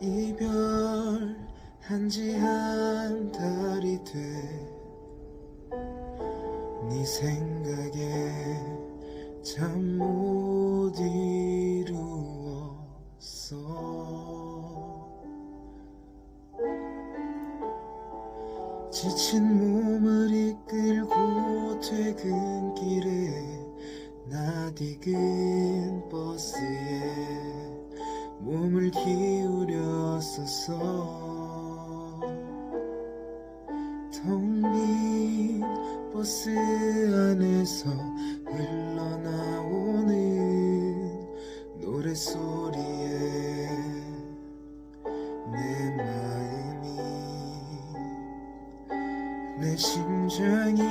이별한 지 한 달이 돼. 네 생각에 잠 못 이루었어. 지친 몸을 이끌고 퇴근길에 낯익은 버스에 몸을 기 울였었어 텅빈 버스 안에서 흘러나오는 노래소리에 내 마음이 내 심장이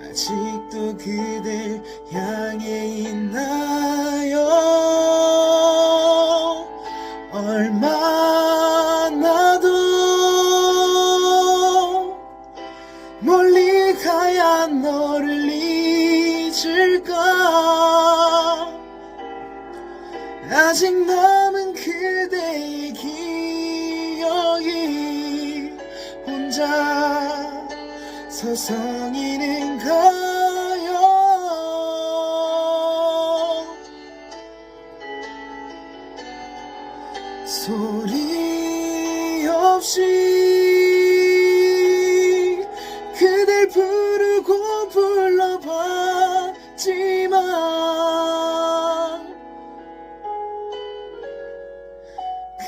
아직도 그댈 향해 있나 멀리 가야 너를 잊을까? 아직 남은 그대의 기억이 혼자 서성이는 가요? 소리 없이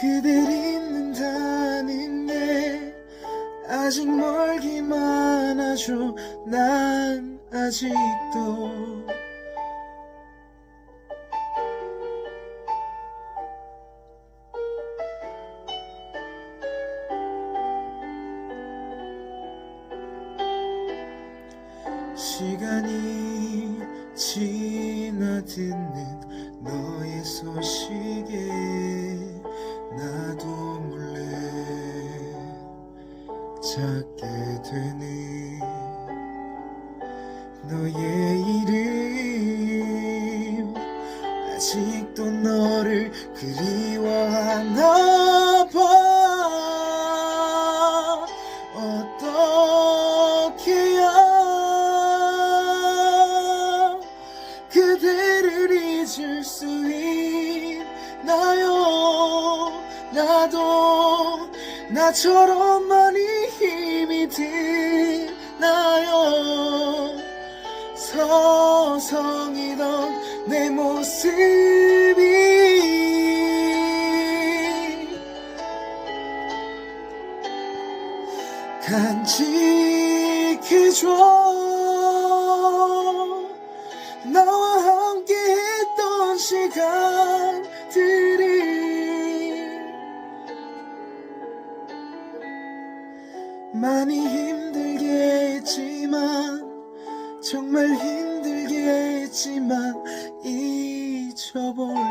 그댈 잊는다는 게 아직 멀기만 하죠. 난 아직도 시간이 지나 듣는 너의 소식에 나도 몰래 찾게 되는 너의 이름 아직도 너를 그리워하나 봐. 어떻게야 그대를 잊을 수 있나요 나도 나처럼 많이 힘이 드나요? 서성이던 내 모습이 간직해줘. 나와 함께 했던 시간 많이 힘들게 했지만 정말 힘들게 했지만 잊어볼게